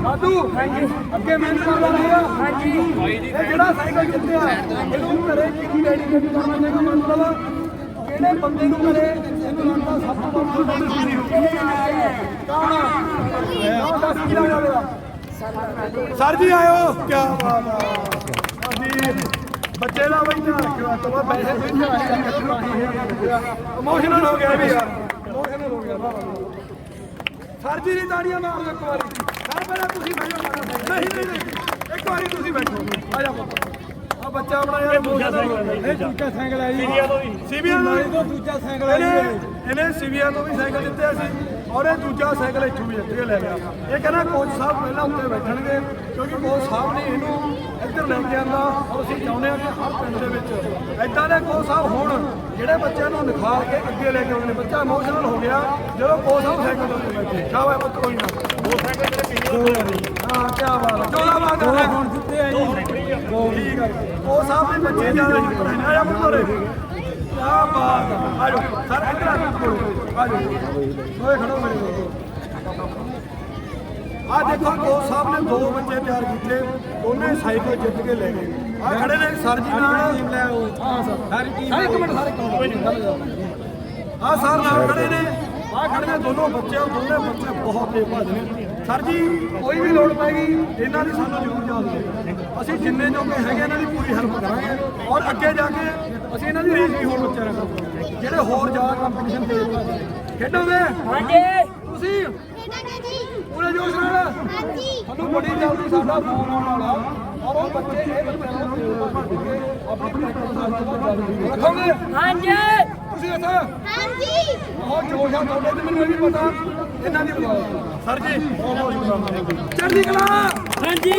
ਸਾਧੂ ਅੱਗੇ ਮਿਹਨਤ ਕਰਦਾ ਰਹੇਗਾ ਹਾਂਜੀ। ਇਹ ਜਿਹੜਾ ਸਾਈਕਲ ਜਿੱਤਿਆ, ਇਹਨੂੰ ਘਰੇ ਕਿਹਦੀ ਡੈਡੀਕੇਟ ਕਰਨਾ ਚਾਹੀਦਾ ਮਤਲਬ ਕਿਹੜੇ ਬੰਦੇ ਨੂੰ ਘਰੇ ਇਹਨੂੰ ਲੱਗਦਾ ਸਭ ਤੋਂ ਵੱਧ ਕੌਣ ਦੱਸ ਕੀ ਲੱਗਦਾ ਸਰ ਜੀ ਆਇਓ। ਕੀ ਬਾਤ ਆ। ਹਾਂਜੀ। ਬੱਚੇ ਦਾ ਬਈ ਧਿਆਨ ਰੱਖਿਓ, ਅੱਜ ਪੈਸੇ ਵੀ ਇਮੋਸ਼ਨਲ ਹੋ ਗਿਆ ਵੀ ਯਾਰ। ਇਮੋਸ਼ਨਲ ਹੋ ਗਿਆ। ਵਾਹ ਸਰ ਜੀ ਦੀ ਤਾੜੀਆਂ ਮਾਰ ਇੱਕ ਵਾਰੀ। ਸਰ ਪਹਿਲਾਂ ਤੁਸੀਂ ਬੈਠੋ ਨਹੀਂ ਨਹੀਂ ਨਹੀਂ। ਇੱਕ ਵਾਰੀ ਤੁਸੀਂ ਬੈਠੋ। ਆ ਜਾ ਆ ਬੱਚਾ ਆਪਣਾ ਯਾਰ ਦੂਜਾ ਸਾਈਕਲ ਇਹ ਦੂਜਾ ਸਾਈਕਲ ਹੈ ਜੀ। ਸੀਵੀਆ ਤੋਂ ਵੀ। ਤੋਂ ਦੂਜਾ ਸਾਈਕਲ ਹੈ ਇਹਨੇ ਸੀਵੀਆ ਤੋਂ ਵੀ ਸਾਈਕਲ ਦਿੱਤੇ ਸੀ ਔਰ ਇਹ ਦੂਜਾ ਸਾਈਕਲ ਇੱਥੋਂ ਵੀ ਕੇ ਲੈ ਗਿਆ। ਇਹ ਕਹਿੰਦਾ ਕੋਚ ਸਾਹਿਬ ਪਹਿਲਾਂ ਉੱਤੇ ਬੈਠਣਗੇ ਕਿਉਂਕਿ ਕੋਚ ਸਾਹਿਬ ਨੇ ਇਹਨੂੰ ਲੈ ਕੇ ਆਂਦਾ। ਔਰ ਅਸੀਂ ਚਾਹੁੰਦੇ ਹਾਂ ਕਿ ਹਰ ਪਿੰਡ ਦੇ ਵਿੱਚ ਐਦਾਂ ਦੇ ਕੋਚ ਸਾਹਿਬ ਹੋਣ ਜਿਹੜੇ ਬੱਚਿਆਂ ਨੂੰ ਨਿਖਾਰ ਕੇ ਅੱਗੇ ਲੈ ਕੇ ਆਉਂਦੇ ਨੇ ਬੱਚਾ ਇਮੋਸ਼ਨਲ ਹੋ ਗਿਆ ਜਦੋਂ ਕੋਚ ਸਾਹਿਬ ਸਾਈਕਲ ਤੋਂ ਬੈਠੇ। ਸ਼ਾਬਾਸ਼ ਪੁੱਤ ਕੋਈ ਨਾ। ਦੋ ਸਾਈਕਲ ਤੇਰੇ ਪਿੱਛੇ ਹਾਂ ਕੀ ਬਾਤ ਹੈ ਚੋਲਾ ਬਾਤ ਹੈ ਹੁਣ ਜਿੱਤੇ ਆ ਜੀ। ਠੀਕ ਹੈ ਉਹ ਸਾਹਿਬ ਦੇ ਬੱਚੇ ਜ਼ਿਆਦਾ ਜਿੱਤ ਰਹੇ ਨੇ ਆ ਜਾ ਪੁੱਤਰੇ ਕੀ ਬਾਤ ਹੈ ਆ। ਜਾਓ ਸਰ ਇੱਧਰ ਆ ਜਾਓ ਆ ਜਾਓ ਓਏ ਖੜੋ ਮੇਰੇ ਕੋਲ। ਆ ਦੇਖੋ ਕੋਚ ਸਾਹਿਬ ਨੇ ਦੋ ਬੱਚੇ ਤਿਆਰ ਕੀਤੇ। ਦੋਨੇ ਸਾਈਕਲ ਜਿੱਤ ਕੇ ਲੈ ਗਏ। ਆ ਖੜੇ ਨੇ ਸਰ ਜੀ ਨਾਲ। ਟੀਮ ਲੈ ਆਓ। ਹਾਂ ਸਰ। ਸਾਰੀ ਟੀਮ ਸਾਰੇ ਇੱਕ ਮਿੰਟ ਸਾਰੇ ਆ ਸਰ ਨਾਲ ਖੜੇ ਨੇ। ਆ ਖੜੇ ਨੇ ਦੋਨੋਂ ਬੱਚੇ ਉਹ ਦੋਨੇ ਬੱਚੇ ਬਹੁਤ ਤੇਜ਼ ਭੱਜ ਨੇ। ਸਰ ਜੀ ਕੋਈ ਵੀ ਲੋੜ ਪੈਗੀ ਇਹਨਾਂ ਦੀ ਸਾਨੂੰ ਜ਼ਰੂਰ ਯਾਦ ਦਿਓ। ਅਸੀਂ ਜਿੰਨੇ ਜੋਗੇ ਹੈਗੇ ਇਹਨਾਂ ਦੀ ਪੂਰੀ ਹੈਲਪ ਕਰਾਂਗੇ। ਔਰ ਅੱਗੇ ਜਾ ਕੇ ਅਸੀਂ ਇਹਨਾਂ ਦੀ ਰੇਸ ਵੀ ਹੋਰ ਬੱਚਿਆਂ ਨਾਲ ਕਰਾਂਗੇ ਜਿਹੜੇ ਹੋਰ ਜ਼ਿਆਦਾ ਕੰਪੀਟੀਸ਼ਨ ਤੇਜ਼ ਖੇਡੋਗੇ? ਹਾਂਜੀ। ਤੁਸੀਂ? ਪੂਰੇ ਜੋਸ਼ ਤੁਹਾਨੂੰ ਬੜੀ ਜਲਦੀ ਸਾਡਾ ਫੋਨ ਆਉਣ ਵਾਲਾ ਔਰ ਉਹ ਬੱਚੇ ਇਹ ਬੱਚਿਆਂ ਨੂੰ ਤੇਜ਼ ਭੱਜ ਕੇ ਆਪਣੀ ਪ੍ਰੈਕਟਿਸ ਰੱਖੋਗੇ? ਹਾਂਜੀ। ਤੁਸੀਂ ਇੱਥੇ? ਬਹੁਤ ਜੋਸ਼ ਆ ਤੁਹਾਡੇ ਤੇ ਮੈਨੂੰ ਇਹ ਵੀ ਪਤਾ ਇਹਨਾਂ ਦੀ ਸਰ ਜੀ। ਬਹੁਤ ਬਹੁਤ ਸ਼ੁਕਰਾਨਾ ਚੜ੍ਹਦੀ ਕਲਾ ਹਾਂਜੀ